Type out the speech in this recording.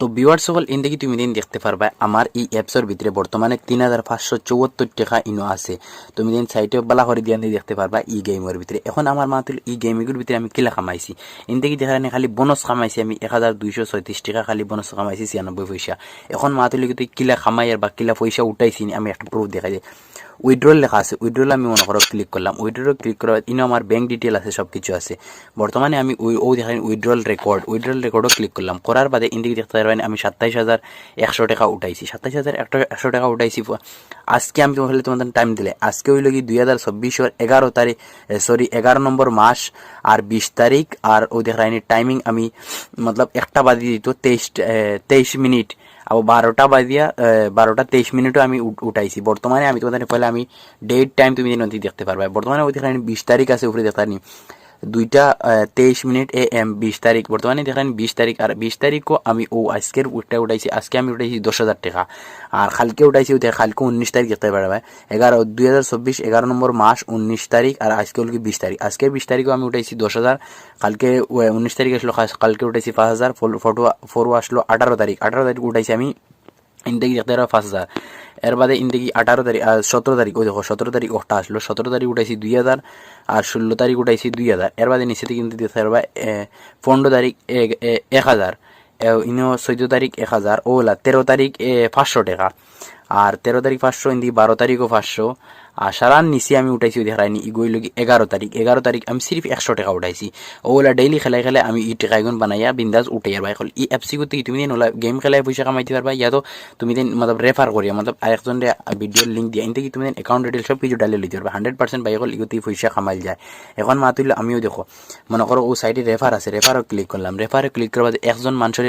তো ভিউয়ার সকল ইন দেখি তুমি দিন দেখতে পারবা, আমার এই অ্যাপসের ভিতরে বর্তমানে তিন হাজার পাঁচশো চৌহত্তর টাকা ইনো আছে। তুমি দিন সাইটে বালা করে দিয়ে দেখতে পারবা ই গেমের ভিতরে। এখন আমার মাত্র এই গেমগুলোর ভিতরে আমি কিলা কামাইছি? ইন দেখি যায় খালি বোনাস কামাইছি আমি এক হাজার দুইশো ছয়ত্রিশ টাকা, খালি বোনাস কামাইছি ছিয়ানব্বই পয়সা এখন মাত্র কিন্তু কিলা কামাই আর বা কিলা পয়সা উঠাইছি, আমি একটা প্রুফ দেখা যায় উইড্রল লেখা আছে উইড্রল আমি মনে করো ক্লিক করলাম উইড্রল ক্লিক করার ইনো আমার ব্যাংক ডিটেল আছে সব কিছু আছে। বর্তমানে আমি ও দেখেন উইড্রল রেকর্ড উইড্রল রেকর্ডও ক্লিক করলাম করার বাদে ইন্দিকে দেখতে পারবেন, আমি সাতাইশ হাজার একশো টাকা উঠাইছি। সাতাইশ হাজার একশো টাকা উঠাইছি আজকে আমি হলে তোমাদের টাইম দিলে। আজকে হইল কি দুই হাজার চব্বিশের এগারো তারিখ সরি এগারো নম্বর মাস আর বিশ তারিখ। আর ও দেখায়নি টাইমিং আমি, মতলব একটা বাদি দিত তেইশ তেইশ মিনিট। আবার বারোটা বাজিয়া বারোটা তেইশ মিনিটও আমি উঠাইছি। বর্তমানে আমি তোমাদের পহলে আমি ডেট টাইম তুমি নদী দেখতে পারবে। বর্তমানে ওই দেখানি বিশ তারিখ আছে, উপরে দেখানি দুইটা তেইশ মিনিট এ এম, বিশ তারিখ। বর্তমানে দেখেন বিশ তারিখ, আর বিশ তারিখও আমি ও আজকের উঠটা উঠাইছি, আজকে আমি উঠাইছি দশ হাজার টাকা। আর কালকে উঠাইছি উঠে, কালকে উনিশ তারিখ দেখতে পারবে এগারো, দুই হাজার চব্বিশ, এগারো নম্বর মাস উনিশ তারিখ, আর আজকে হল কি বিশ তারিখ। আজকের বিশ তারিখও আমি উঠাইছি দশ হাজার, কালকে উনিশ তারিখ আসলো কালকে উঠাইছি পাঁচ হাজার ফটো ফোরও আসলো আঠারো তারিখ। আঠারো তারিখ উঠাইছি আমি ইন্দেকি দেখতে পারো পাঁচ হাজার। এর বাদে ইন্দেকি আঠারো তারিখ আর সতেরো তারিখ, ওই দেখো, সতেরো তারিখ ওটা আসলো সতেরো তারিখ উঠাইছি দুই হাজার, আর ষোলো তারিখ উঠাইছি দুই হাজার। এর বাদে নিচে কিন্তু দিয়েছে বা পনেরো তারিখ এক- হাজার ইনো চোদ্দ তারিখ এক হাজার ওলা তেরো তারিখ পাঁচশো টাকা। আর তেরো তারিখ পাঁচশো ইন্দি বারো তারিখও পাঁচশো আর সারান নিচে আমি উঠাইছি দেখাইনি ইগোই লগি এগারো তারিখ এগারো তারিখ আমি সিরিফ একশো টাকা উঠাইছি। ওলা ডেইলি খেলাই খেলে আমি ই টাকা এগুন বানাইয়া বিন্দাস উঠে আর বাইক ই অ্যাপসি করতে তুমি দিন ওলা গেম খেলায় পয়সা কামাইতে পারবা ইয়া তো তুমি দিন মতলব রেফার করিয়া মতলব আরেকজন ভিডিওর লিঙ্ক দিয়া ইনতে কি তুমি দিন অ্যাকাউন্ট ডিটেল সব কিছু ডালে লইতে পারবা হান্ড্রেড পার্সেন্ট বাইক ইগোতে পয়সা কামাইল যায়। এখন মাতুল আমিও দেখো। মনে করো ও সাইডে রেফার আছে রেফারও ক্লিক করলাম রেফারে ক্লিক করার বাদে একজন মানুষের